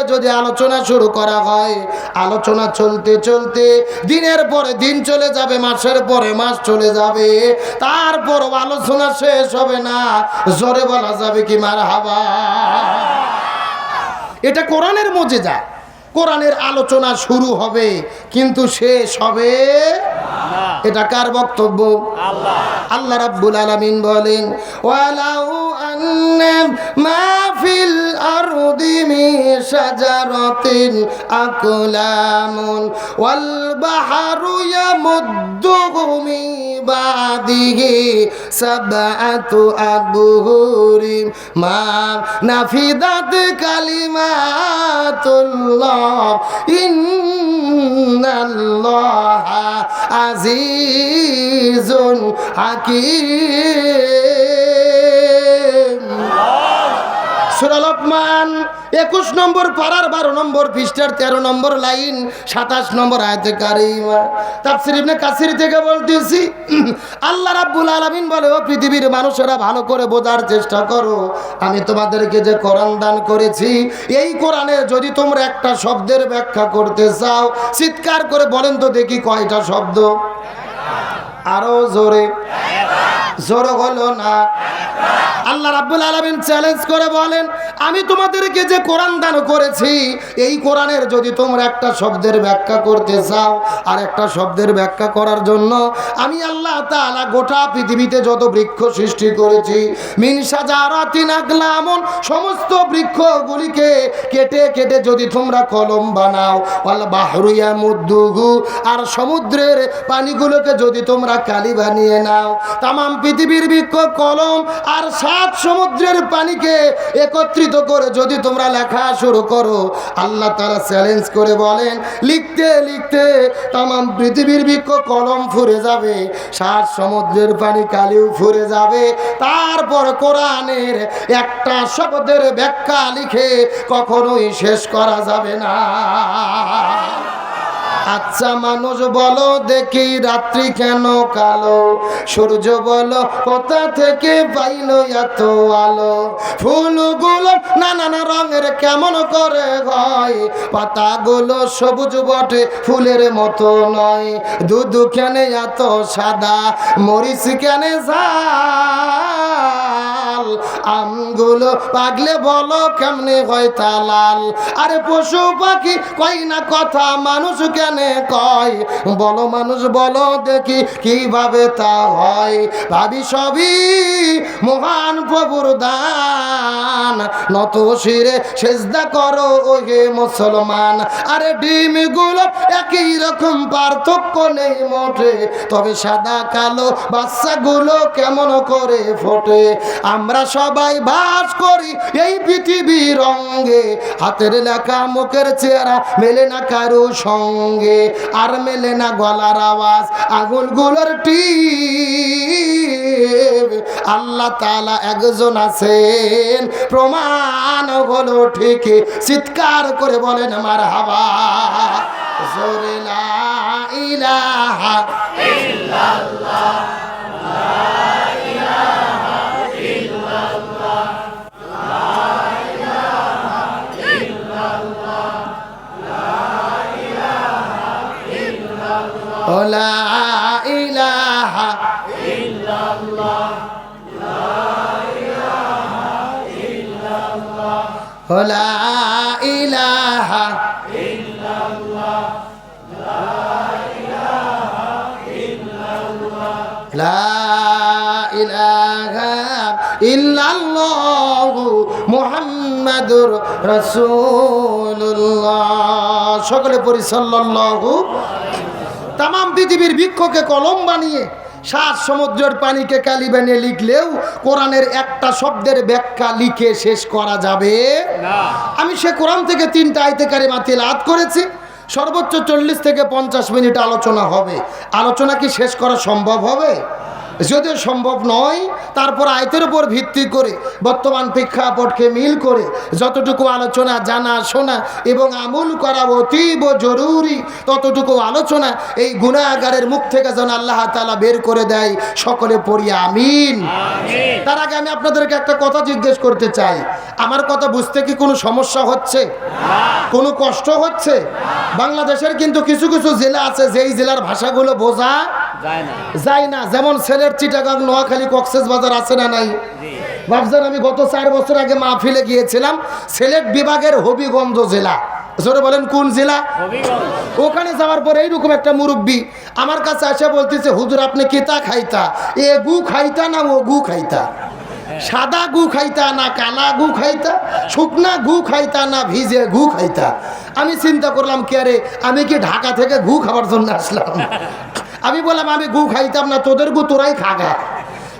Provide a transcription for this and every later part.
করে যদি আলোচনা শুরু করা হয়, আলোচনা চলতে চলতে দিনের পরে দিন চলে যাবে, মাসের পরে মাস চলে যাবে তারপর আলোচনা শেষ হবে না। জোরে বলা যাবে কি মার হাবা এটা কোরআনের মজেজা। কোরআনের আলোচনা শুরু হবে কিন্তু শেষ হবে এটা কার বক্তব্য? আল্লাহ। রাব্বুল আলামিন বলেন ওয়ালাউ আন্না মা ফিল আরদি মিন শাজারাতিন আকলামুন ওয়াল বাহরু ইয়ামুদ্দুহু মিন বাদিহি সাবআতু আবহুরিম মা নাফিদাত কালিমাতুল্লাহ। ইন্নাল্লাহা আজিজুন হাকিম। একুশ নম্বর পাড়ার বারো নম্বর পৃষ্ঠার তেরো নম্বর লাইন, সাতাশ নম্বর আয়তে কারিমা। তাফসির ইবনে কাসির থেকে বলতেছি আল্লাহ রাব্বুল আলামিন বলে, ও পৃথিবীর মানুষেরা, ভালো করে বোঝার চেষ্টা করো। আমি তোমাদেরকে যে কোরআন দান করেছি, এই কোরআনে যদি তোমরা একটা শব্দের ব্যাখ্যা করতে চাও, চিৎকার করে বলেন তো দেখি কয়টা শব্দ। আরও জোরে। জোরে হলো না। আল্লাহ রাব্বুল আলামিন চ্যালেঞ্জ করে বলেন আমি তোমাদেরকে যে কোরআন দান করেছি, এই কোরআনের যদি তোমরা একটা শব্দের ব্যাখ্যা করতে চাও, আর একটা শব্দের ব্যাখ্যা করার জন্য, আমি আল্লাহ তাআলা গোটা পৃথিবীতে যত বৃক্ষ সৃষ্টি করেছি, মিন সাজারাতিন আগলামন, সমস্ত বৃক্ষগুলিকে কেটে কেটে যদি তোমরা কলম বানাও বাহরুয়া মুদ্দুহু আর সমুদ্রের পানিগুলোকে যদি তোমরা কালি বানিয়ে নাও, তামাম পৃথিবীর বৃক্ষ, কলম আর সাত সমুদ্রের পানিকে একত্রিত করে যদি তোমরা লেখা শুরু করো, আল্লাহ তারা চ্যালেঞ্জ করে বলেন, লিখতে লিখতে তামাম পৃথিবীর বৃক্ষ কলম ফুরে যাবে, সার সমুদ্রের পানি কালিও ফুরে যাবে। তারপর কোরআনের একটা শব্দের ব্যাখ্যা লিখে কখনোই শেষ করা যাবে না। আচ্ছা মানুষ বলো, দেখি রাত্রি কেন কালো? সূর্য বলো, কোথা থেকে পাইলো এত আলো? ফুলগুলো নানান রঙের কেমন করে হয়? পাতাগুলো সবুজ বটে, ফুলের মতো নয়। দুধু কেনে এত সাদা, মরিচ কেনে ঝাল আমগুলো পাগলে বলো কেমনে হয় তা লাল। আরে পশু পাখি কই না কথা, মানুষ কেনে কয়? বলো মানুষ, বলো দেখি কীভাবে তা হয়। ভাবি সবই মহান প্রভুর দান। নত শিরে সেজদা করো ওহে মুসলমান। আরে ডিমগুলো একই রকম, পার্থক্য নেই মোটে। তবে সাদা কালো বাচ্চাগুলো কেমন করে ফোটে? আমরা সবাই বাস করি এই পৃথিবীর রঙ্গে। হাতের লেখা, মুখের চেহারা মেলে না কারও সঙ্গে। আর মেলে না গলার আওয়াজ আগুনগুলোর টি আল্লাহ তালা একজন আছেন। প্রমাণ হলো ঠিক চিৎকার করে বলেন, আমার হাওয়া জোরে ইলাহা লা লা ইলাহা লা ইলাহা ইল্লাল্লাহু মুহাম্মাদুর সকলে পড়ি সাল্লাল্লাহু। তাম পৃথিবীর বৃক্ষকে কলম বানিয়ে সাত সমুদ্রের পানিকে কালি বেনে লিখলেও কোরআনের একটা শব্দের ব্যাখ্যা লিখে শেষ করা যাবে। আমি সে কোরআন থেকে তিনটা আইতে কারিমা তিলাত করেছি। সর্বোচ্চ চল্লিশ থেকে পঞ্চাশ মিনিট আলোচনা হবে। আলোচনা কি শেষ করা সম্ভব হবে? যদিও সম্ভব নয় তারপর আয়তের উপর ভিত্তি করে বর্তমান প্রেক্ষাপটকে মিল করে যতটুকু আলোচনা জানা শোনা এবং আমল করা অতীব জরুরি ততটুকু আলোচনা এই গুণাগারের মুখ থেকে যেন আল্লাহ তালা বের করে দেয় সকলে পড়ি আমিন। তার আগে আমি আপনাদেরকে একটা কথা জিজ্ঞেস করতে চাই। আমার কথা বুঝতে কি কোনো সমস্যা হচ্ছে? কোনো কষ্ট হচ্ছে? বাংলাদেশের কিন্তু কিছু কিছু জেলা আছে যেই জেলার ভাষাগুলো বোঝা যায় না। যায় না। যেমন চিটাগাং নোয়াখালী কক্সেস বাজার আছে না নাই? ভাবছেন আমি গত চার বছর আগে মাহফিলে গিয়েছিলাম সিলেট বিভাগের হবিগঞ্জ জেলা। জোরে বলেন কোন জেলা? ওখানে যাওয়ার পরে এইরকম একটা মুরব্বী আমার কাছে এসে বলতেছে হুজুর আপনি কেতা খাইতা? এ গু খাইতা না ও গু খাইতা? সাদা গু খাইতা না কালা গু খাইতা? শুকনা গু খাইতা না ভিজে গু খাইতা? আমি চিন্তা করলাম কে আরে আমি কি ঢাকা থেকে গু খাবার জন্য আসলাম? আমি বললাম আমি গু খাইতাম না তোদের গু তোরাই খাগা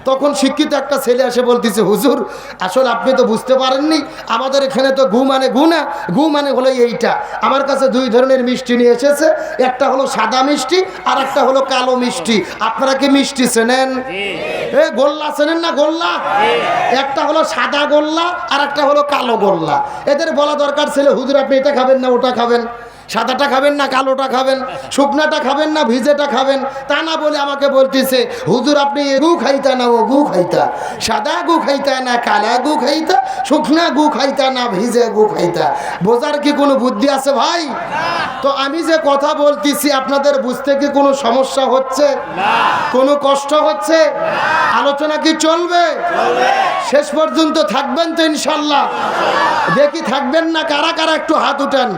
তখন শিক্ষিত একটা ছেলে এসে বলতেছে হুজুর আসলে আপনি তো বুঝতে পারেননি আমাদের এখানে তো গু মানে গু না গু মানে হলো এইটা। আমার কাছে দুই ধরনের মিষ্টি নিয়ে এসেছে একটা হলো সাদা মিষ্টি আর একটা হলো কালো মিষ্টি। আপনারা কি মিষ্টি চেনেন? এ গোল্লা চেনেন না গোল্লা? একটা হলো সাদা গোল্লা আর একটা হলো কালো গোল্লা। এদের বলা দরকার ছিল হুজুর আপনি এটা খাবেন না ওটা খাবেন। সাদাটা খাবেন না কালোটা খাবেন, শুকনাটা খাবেন না ভিজেটা খাবেন, তা না বলে আমাকে বলতেছে, হুজুর, আপনি গু খাইতা না, ও গু খাইতা, সাদা গু খাইতা না, কালা গু খাইতা, শুকনা গু খাইতা না, ভিজে গু খাইতা? বোঝার কি কোনো বুদ্ধি আছে ভাই? তো আমি যে কথা বলতেছি, আপনাদের বুঝতে কি কোনো সমস্যা হচ্ছে? কোনো কষ্ট হচ্ছে? আলোচনা কি চলবে? শেষ পর্যন্ত থাকবেন তো ইনশাল্লাহ। দেখি থাকবেন না, কারা কারা একটু হাত উঠান।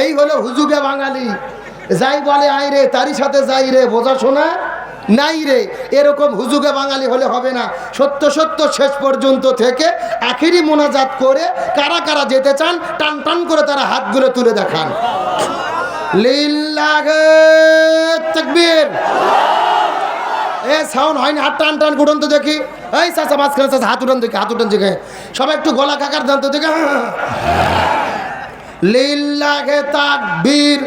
এই হলো হুজুগে বাঙালি। যাই বলে আই রে, তারই সাথে যাই রে, বোঝা শোনা? নাই রে, এরকম হুজুগে বাঙালি হলে হবে না। সত্য সত্য, শেষ পর্যন্ত থেকে আখেরি মোনাজাত করে কারা কারা যেতে চান, টান টান করে তারা হাতগুলো তুলে দেখান। এ, সাউন্ড হাত টান টান তো দেখি। এই মাঝখানে হাত উঠান দেখি, হাত উঠান দেখে। সবাই একটু গলা কাকার দান তো দেখে লিল্লাহে তাকবীর।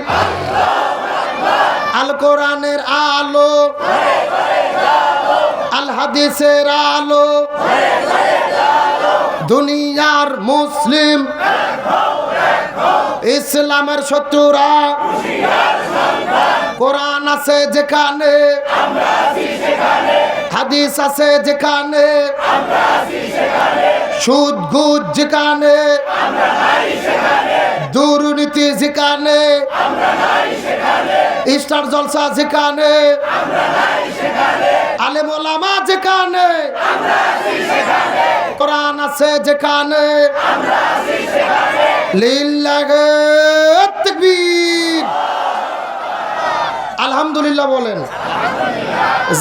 আল কোরআনের আলো। আল হাদিসের আলো। দুনিয়ার মুসলিম। ইসলামের শত্রুরা। কোরআন আছে যেখানে। হাদিস আছে যেখানে। সুদ ঘুষ যেখানে। দুর্নীতি যেখানে। স্টার জলসা যেখানে। আলেম যেখানে। কোরআন আছে যেখানে আলহামদুলিল্লাহ বলেন।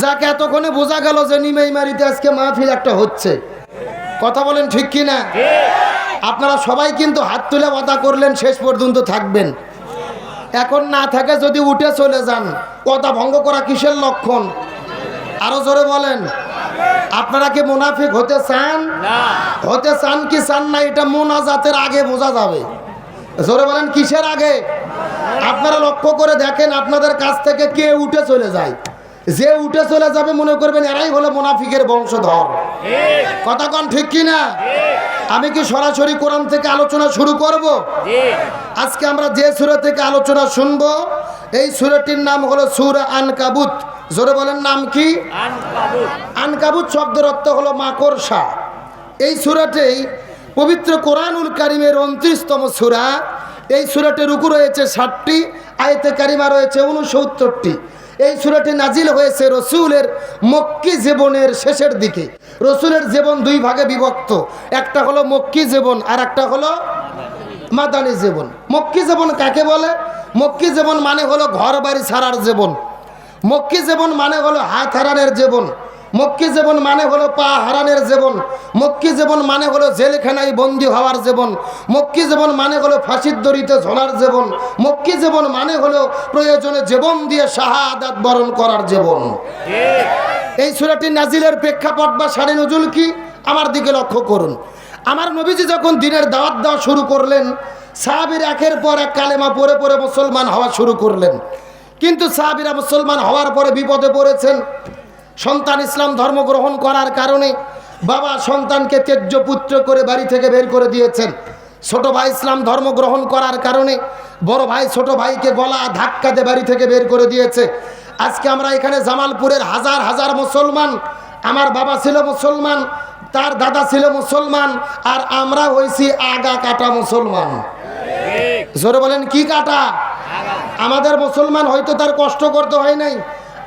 যাকে এতক্ষণে বোঝা গেল যে নিমাই মারিতে আজকে মাহফিল একটা হচ্ছে। কথা বলেন ঠিক কি না আপনারা সবাই কিন্তু হাত তুলে ওয়াদা করলেন, শেষ পর্যন্ত থাকবেন। এখন না থাকে যদি উঠে চলে যান কথা ভঙ্গ করা কিসের লক্ষণ? আরও জোরে বলেন। আপনারা কি মুনাফিক হতে চান? হতে চান কি চান না এটা মোনাজাতের আগে বোঝা যাবে। জোরে বলেন কিসের আগে? আপনারা লক্ষ্য করে দেখেন আপনাদের কাছ থেকে কে উঠে চলে যায়। যে উঠে চলে যাবে মনে করবেন এরাই হলো মোনাফিকের বংশধর। কথা কন ঠিক কি না? আমি কি সরাসরি কোরআন থেকে আলোচনা শুরু করব? আজকে আমরা যে সুরা থেকে আলোচনা শুনব এই সুরাটির নাম হলো সুরা আনকাবুত। জোরে বলেন নাম কি? আনকাবুত। শব্দের অর্থ হলো মাকড়সা। এই সুরাটেই পবিত্র কোরআনুল কারিমের উনত্রিশতম সুরা। এই সুরাটের রুকু রয়েছে ষাটটি আয়তে কারিমা রয়েছে উনসত্তরটি এই সুরাটি নাজিল হয়েছে রসুলের মক্কি জীবনের শেষের দিকে। রসুলের জীবন দুই ভাগে বিভক্ত। একটা হলো মক্কি জীবন আর একটা হলো মাদানী জীবন। মক্কি জীবন কাকে বলে? মক্কি জীবন মানে হলো ঘর বাড়ি ছাড়ার জীবন। মক্কি জীবন মানে হলো হাত হারানের জীবন। মক্কি জীবন মানে হলো পা হারানের জীবন। মক্কি জীবন মানে হলো জেলখানায় বন্দী হওয়ার জীবন। মক্কি জীবন মানে হলো ফাঁসির দড়িতে ঝোলার জীবন। মক্কি জীবন মানে হলো প্রয়োজনে জীবন দিয়ে শাহাদাত বরণ করার জীবন। এই সুরাটি নাজিলের প্রেক্ষাপট বা সাড়ে নজুল কি? আমার দিকে লক্ষ্য করুন। আমার নবীজি যখন দিনের দাওয়াত দেওয়া শুরু করলেন, সাহাবির একের পর এক কালেমা পরে পরে মুসলমান হওয়া শুরু করলেন। কিন্তু সাহাবিরা মুসলমান হওয়ার পরে বিপদে পড়েছেন। সন্তান ইসলাম ধর্ম গ্রহণ করার কারণে বাবা সন্তানকে তেজ্য পুত্র করে বাড়ি থেকে বের করে দিয়েছেন। ছোট ভাই ইসলাম ধর্ম গ্রহণ করার কারণে বড় ভাই ছোট ভাইকে গলা ধাক্কা দিয়ে বাড়ি থেকে বের করে দিয়েছে। আজকে আমরা এখানে জামালপুরের হাজার হাজার মুসলমান আমার বাবা ছিল মুসলমান তার দাদা ছিল মুসলমান আর আমরা হয়েছি আগা কাটা মুসলমান। জোরে বলেন কি কাটা? আমাদের মুসলমান হয়তো তার কষ্ট করতে হয় নাই।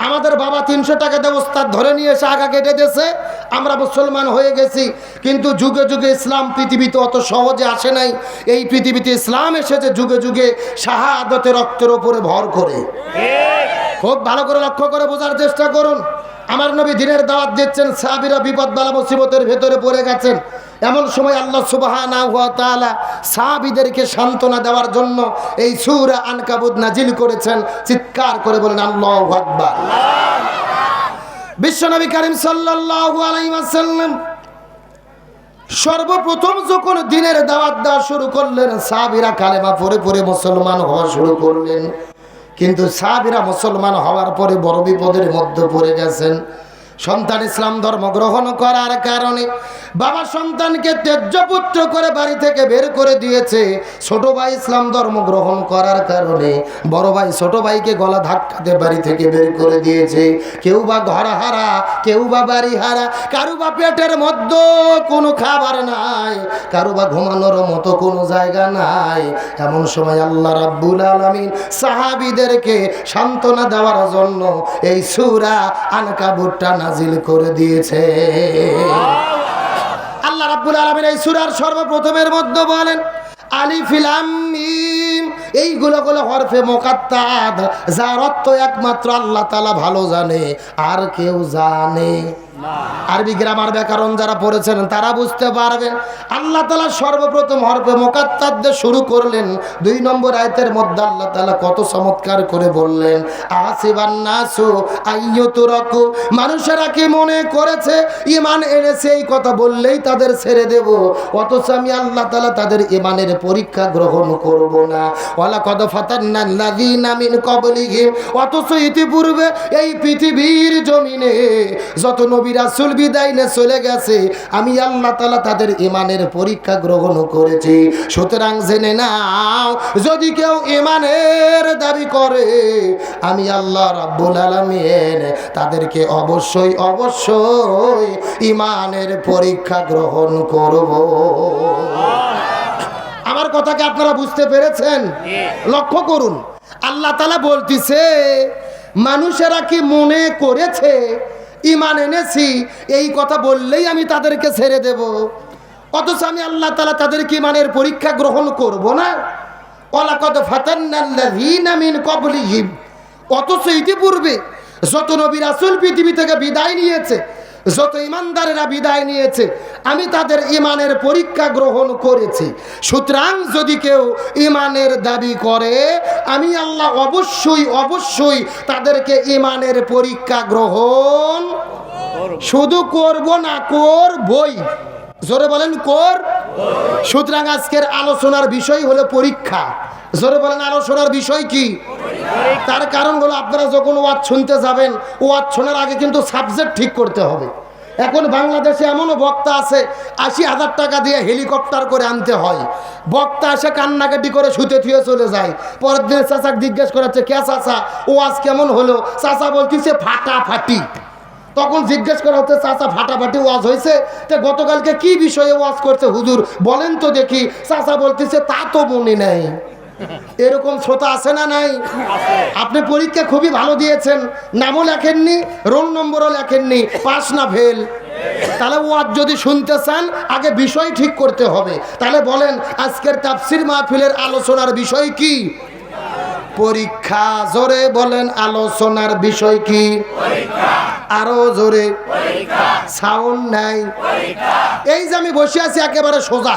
আমাদের বাবা তিনশো টাকা দিয়ে ধরে নিয়ে এসে আগা কেটে দিয়েছে। আমরা মুসলমান হয়ে গেছি। কিন্তু যুগে যুগে ইসলাম পৃথিবীতে অত সহজে আসে নাই। এই পৃথিবীতে ইসলাম এসেছে যুগে যুগে শাহাদতে রক্তের ওপরে ভর করে। খুব ভালো করে লক্ষ্য করে বোঝার চেষ্টা করুন। আমার নবী দিনের দাওয়াত দিচ্ছেন সাবিরা বিপদ বালা মুসিবতের ভেতরে পড়ে গেছেন। এমন সময় আল্লাহ সুবহানা হুয়া তাআলা সাহাবীদেরকে সান্ত্বনা দেওয়ার জন্য এই সূরা আনকাবুত নাজিল করেছেন। চিৎকার করে বলেন, আল্লাহু আকবার। বিশ্বনবী করিম সাল্লাল্লাহু সর্বপ্রথম যখন দিনের দাওয়াত দেওয়া শুরু করলেন, সাহাবীরা কালেমা পরে পরে মুসলমান হওয়া শুরু করলেন। কিন্তু সাহাবীরা মুসলমান হওয়ার পরে বড় বিপদের মধ্যে পড়ে গেছেন। সন্তান ইসলাম ধর্ম গ্রহণ করার কারণে বাবা সন্তানকে তেজ্যপুত্র করে বাড়ি থেকে বের করে দিয়েছে। ছোট ভাই ইসলাম ধর্ম গ্রহণ করার কারণে বড় ভাই ছোট ভাইকে গলা ধাক্কাতে বাড়ি থেকে বের করে দিয়েছে। কেউ বা ঘর হারা, কেউ বা বাড়ি হারা, কারু বা পেটের মধ্যে কোনো খাবার নাই, কারু বা ঘুমানোর মতো কোনো জায়গা নাই। এমন সময় আল্লাহ রাব্বুল আলামিন সাহাবিদেরকে সান্ত্বনা দেওয়ার জন্য এই সুরা সূরা আনকাবুতটা নাজিল করে দিয়েছে। আল্লাহ রাব্বুল আলামিন এই সূরার সর্বপ্রথমের মধ্যে বলেন আলিফিলাম এইগুলো গুলো হরফে মোকাত্তাদ যার অর্থ একমাত্র আল্লাহ তালা ভালো জানে, আর কেউ জানে। আরবি গ্রামার ব্যাকরণ যারা পড়েছেন, তারা বুঝতে পারবেন আল্লাহ তালা সর্বপ্রথম হরফে মোকাত্তাদ দিয়ে শুরু করলেন। দুই নম্বর আয়তের মধ্যে আল্লাহ তালা কত চমৎকার করে বললেন, আসিবান নাসু আইয়তুরাকু। মানুষেরা কি মনে করেছে? ইমান এনেছে এই কথা বললেই তাদের ছেড়ে দেব। অথচ আমি আল্লাহ তালা তাদের ইমানের পরীক্ষা গ্রহণ করব না। ওয়ালা কদ ফাতান্নাল্লাযীনা মিন ক্বাবলিহিম। অথচ ইতিপূর্বে এই পৃথিবীর জমিনে যত নবী রাসূল বিদায় নিয়ে চলে গেছে। আমি আল্লাহ তালা তাদের ইমানের পরীক্ষা গ্রহণ করেছি। সুতরাং জেনে নাও, যদি কেউ ইমানের দাবি করে, আমি আল্লাহ রাব্বুল আলামিন তাদেরকে অবশ্যই অবশ্যই ইমানের পরীক্ষা গ্রহণ করব। আমার কথাকে আপনারা বুঝতে পেরেছেন? লক্ষ্য করুন। আল্লাহ তালা বলতিছে, মানুষেরা কি মনে করেছে ইমান এনেছি, এই কথা বললেই আমি তাদেরকে ছেড়ে দেব। অথচ আমি আল্লাহ তালা তাদেরকে ইমানের পরীক্ষা গ্রহণ করব না। অথচ ইতিপূর্বে যত নবী আসল পৃথিবী থেকে বিদায় নিয়েছে যত ইমানদারেরা বিদায় নিয়েছে, আমি তাদের ইমানের পরীক্ষা গ্রহণ করেছি। সুতরাং যদি কেউ ইমানের দাবি করে, আমি আল্লাহ অবশ্যই অবশ্যই তাদেরকে ইমানের পরীক্ষা গ্রহণ শুধু করব না, করবই। জোরে বলেন কর। সুতরাং আজকের আলোচনার বিষয় হলো পরীক্ষা। জোরে বলেন আলোচনার বিষয় কি? তার কারণ হলো আপনারা যখন ওয়াজ শুনতে যাবেন, ওয়াজ শোনার আগে কিন্তু সাবজেক্ট ঠিক করতে হবে। এখন বাংলাদেশে এমনও বক্তা আছে, আশি হাজার টাকা দিয়ে হেলিকপ্টার করে আনতে হয়। বক্তা এসে কান্নাকাটি করে শুতে থুয়ে চলে যায়। পরের দিনে চাচাক জিজ্ঞেস করাচ্ছে, কে চাচা? ওয়াজ কেমন হলো? চাচা বলতেছে, ফাটাফাটি। তখন জিজ্ঞেস করা হচ্ছে, চাচা, ফাটাফাটি ওয়াজ হয়েছে? তো গতকালকে কি বিষয়ে ওয়াজ করছে হুজুর? বলেন তো দেখি। চাচা বলতেছে, তা তো মনে নেই। এরকম শ্রোতা আছে না নাই? আপনি পরীক্ষা খুবই ভালো দিয়েছেন। নামও লেখেননি, রোল নম্বরও লেখেননি, পাস না ফেল। তাহলে ওয়াজ যদি শুনতে চান, আগে বিষয় ঠিক করতে হবে। তাহলে বলেন, আজকের তাফসির মাহফিলের আলোচনার বিষয় কি? পরীক্ষা জোরে বলেন আলোচনার বিষয় কি? আরও জোরে। সাউন্ড নাই। এই যে আমি বসে আছি একেবারে সোজা।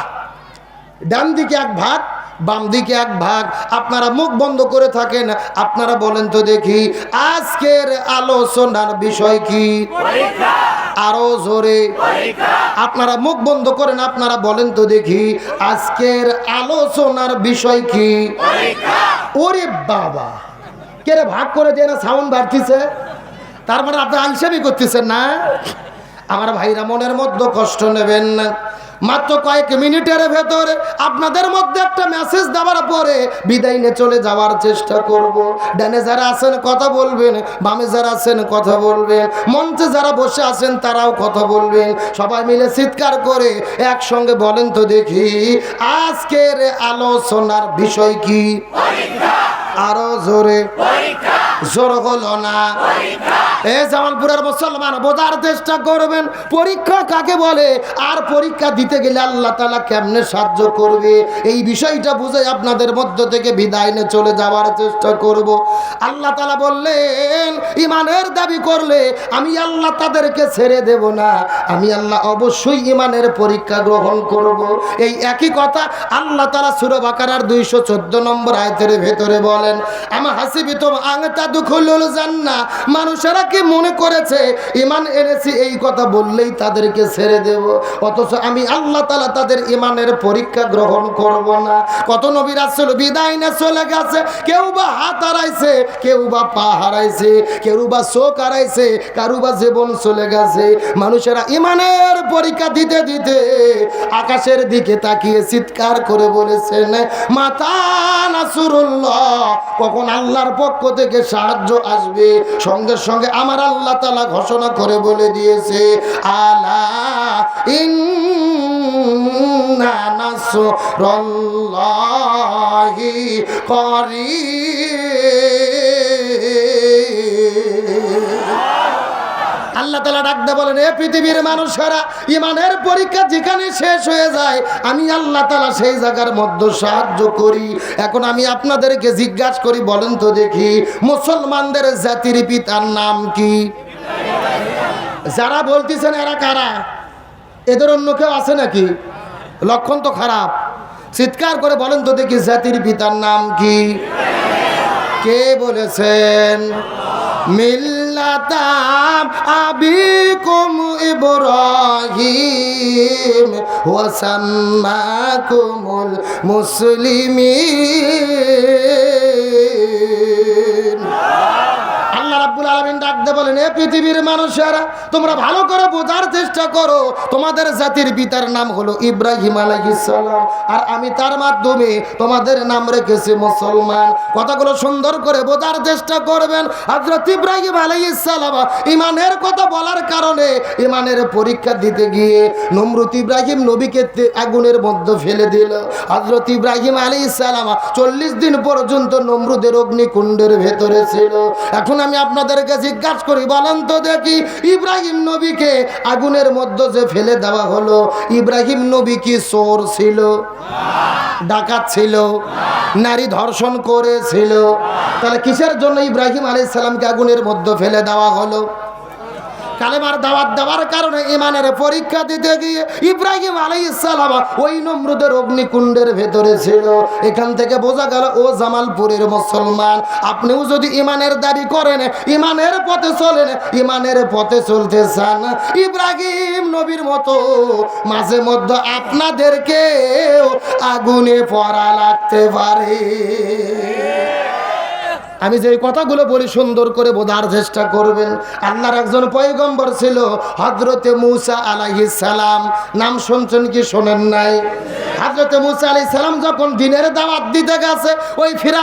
ডান দিকে এক ভাগ বাম দিকে এক ভাগ। আপনারা মুখ বন্ধ করে থাকেন আপনারা বলেন তো দেখি আজকের আলোচনার বিষয় কি? আরও জোরে। আপনারা মুখ বন্ধ করেন, আপনারা বলেন তো দেখি, আজকের আলোচনার বিষয় কি? ওরে বাবা। কে রে ভাগ করে দিয়ে না সাউন্ড বাড়তিছে? তারপরে মানে আপনি আলসেমি করতেছেন না? আমার ভাইরা মনের মধ্যে কষ্ট নেবেন না। মাত্র কয়েক মিনিটের ভেতরে আপনাদের মধ্যে একটা মেসেজ দেওয়ার পরে বিদায় নিয়ে চলে যাওয়ার চেষ্টা করব। ডানে যারা আছেন কথা বলবেন, বামে যারা আছেন কথা বলবেন, মঞ্চে যারা বসে আছেন তারাও কথা বলবেন। সবাই মিলে চিৎকার করে একসঙ্গে বলেন তো দেখি, আজকের আলোচনার বিষয় কি? আরও জোরে। জোর হলো না। এ জামালপুরের মুসলমান, বোঝার চেষ্টা করবেন, পরীক্ষা কাকে বলে? আর পরীক্ষা দিতে গেলে আল্লাহ তালা কেমনে সাহায্য করবে? এই বিষয়টা বুঝে আপনাদের মধ্য থেকে বিদায় নিয়ে চলে যাওয়ার চেষ্টা করব। আল্লাহ তালা বললেন, ইমানের দাবি করলে আমি আল্লাহ তাদেরকে ছেড়ে দেব না। আমি আল্লাহ অবশ্যই ইমানের পরীক্ষা গ্রহণ করব। এই একই কথা আল্লাহ তালা সুরবাকার দুইশো চোদ্দ নম্বর আয়তের ভেতরে বলেন আমার হাসিবি তো আংতা মানুষেরা কি মনে করেছে ইমান এনেছি এই কথা বললেই তাদেরকে ছেড়ে দেব। অথচ আমি আল্লাহ তালা তাদের ইমানের পরীক্ষা গ্রহণ করব না। কত বিদায় না চলে গেছে, কেউ বা হাত হারাইছে, কেউ বা পা হারাইছে, কেউ বা চোখ হারাইছে, কারু বা জীবন চলে গেছে। মানুষেরা ইমানের পরীক্ষা দিতে দিতে আকাশের দিকে তাকিয়ে চিৎকার করে বলেছেন মাতা নাসুরুল্লাহ। কখন আল্লাহর পক্ষ থেকে সাহায্য আসবে। সঙ্গে সঙ্গে আমার আল্লাহ তালা ঘোষণা করে বলে দিয়েছে আলা নাসরুল্লাহি করিব। আল্লাহ তালা ডাকতে বলেন, এ পৃথিবীর মানুষেরা ইমানের পরীক্ষা যেখানে শেষ হয়ে যায়, আমি আল্লাহ তালা সেই জায়গার মধ্যে সাহায্য করি। এখন আমি আপনাদেরকে জিজ্ঞাসা করি, বলেন তো দেখি, মুসলমানদের জাতির পিতার নাম কি? যারা বলতেছেন, এরা কারা? এদের অন্য কেউ আছে নাকি? লক্ষণ তো খারাপ। চিৎকার করে বলেন তো দেখি, জাতির পিতার নাম কি? কে বলেছেন? মিল্লাতাম আবিকুম ইব্রাহিম ওয়াসাম্মাকুমুল মুসলিমিন। আল্লাহ রাব্বুল আলামিন ডাকতে বলেন, এ পৃথিবীর মানুষেরা, তোমরা ভালো করে বোঝার চেষ্টা করো। তোমাদের জাতির পিতার নাম হলো ইব্রাহিম আলাইহিস সালাম। আর আমি তার মাধ্যমে তোমাদের নাম রেখেছি মুসলমান। কথাগুলো সুন্দর করে বোঝার চেষ্টা করবেন। হযরত ইব্রাহিম আলাইহিস সালাম ইমানের কথা বলার কারণে ইমানের পরীক্ষা দিতে গিয়ে নমরুত ইব্রাহিম নবীকে আগুনের মধ্যে ফেলে দিল। হযরত ইব্রাহিম আলাইহিস সালাম চল্লিশ দিন পর্যন্ত নমরুদের অগ্নিকুণ্ডের ভেতরে ছিল। এখন আমি আপনাদেরকে জিজ্ঞাসা করি, বলেন তো দেখি, ইব্রাহিম নবীকে আগুনের মধ্যে যে ফেলে দেওয়া হলো, ইব্রাহিম নবী কি চোর ছিল? ডাকাত ছিল? নারী ধর্ষণ করেছিল? তাহলে কিসের জন্য ইব্রাহিম আলাইহিস সালামকে আগুনের মধ্যে ফেলে দেওয়া হলো? কালেমার দাওয়াত দেওয়ার কারণে ইমানের পরীক্ষা দিতে গিয়ে ইব্রাহিম আলাই ইসালাম ওই নমরুদের অগ্নিকুণ্ডের ভেতরে ছিল। এখান থেকে বোঝা গেল, ও জামালপুরের মুসলমান, আপনিও যদি ইমানের দাবি করেন ইমানের পথে চলেন ইমানের পথে চলতে চান। ইব্রাহিম নবীর মতো, মাঝে মধ্যে আপনাদেরকে আগুনে পড়া লাগতে পারে। আমি যে কথাগুলো বলি, সুন্দর করে বোঝার চেষ্টা করবেন। আল্লাহর একজন পয়গম্বর ছিল হজরতে মুসা আলাহি সালাম। নাম শুনছেন কি শোনেন নাই? হজরতে মুসা আলি সালাম যখন দিনের দাওয়াত দিতে গেছে, ওই ফিরা